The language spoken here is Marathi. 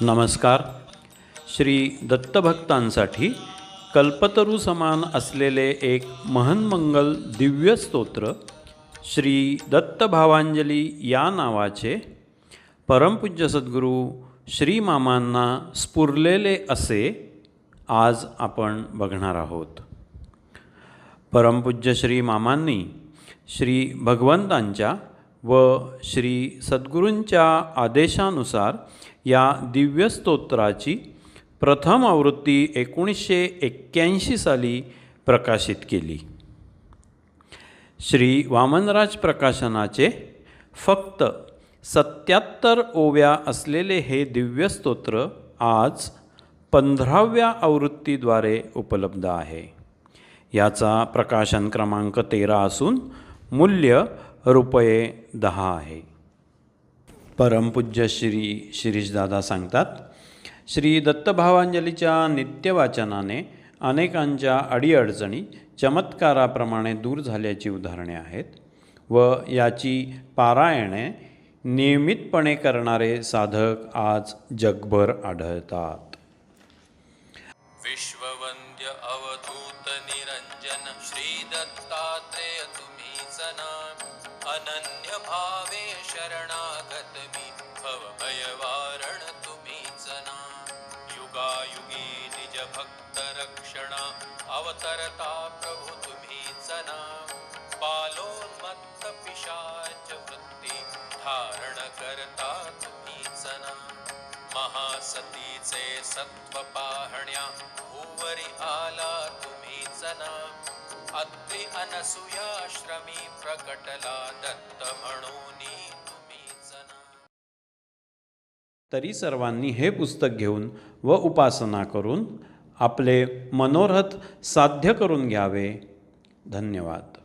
नमस्कार. श्री दत्तभक्तांसाठी कल्पतरू समान असलेले एक महन्मंगल दिव्य स्तोत्र श्री दत्तभावांजली या नावाचे परमपूज्य सद्गुरू श्रीमामांना स्फुरलेले असे आज आपण बघणार आहोत. परमपूज्य श्री मामांनी श्री भगवंतांच्या व श्री सद्गुरूंच्या आदेशानुसार या दिव्य स्तोत्राची प्रथम आवृत्ती एकोणीसशे एक्क्याऐंशी साली प्रकाशित केली. श्री वामनराज प्रकाशनाचे फक्त सत्याहत्तर ओव्या असलेले हे दिव्य स्तोत्र आज पंधराव्या आवृत्तीद्वारे उपलब्ध आहे. याचा प्रकाशन क्रमांक तेरा असून मूल्य रुपये दहा आहे. परमपूज्य श्री शिरीषदादा सांगतात श्री दत्तभावांजलीच्या नित्यवाचनाने अनेकांच्या अडीअडचणी चमत्काराप्रमाणे दूर झाल्याची उदाहरणे आहेत व याची पारायणे नियमितपणे करणारे साधक आज जगभर आढळतात. विश्ववन्द्य निरंजन श्री दत्तात्रेय तुम्ही नाम अनन्य भावे शरणागत मी भव भयवारण तुम्हीच नाम युगायुगी निज भक्त रक्षणा अवतरता प्रभु तुम्हीच नाम बालोन्मत्त पिशाच वृत्ती धारण करता तुम्हीच नाम महासतीचे सत्व पाहण्या भूवरी आला तुम्हीच नाम अत्रि अनसुयाश्रमी प्रकटला दत्त म्हणून तरी सर्वांनी हे पुस्तक घेऊन व उपासना करून आपले मनोरथ साध्य करून घ्यावे. धन्यवाद.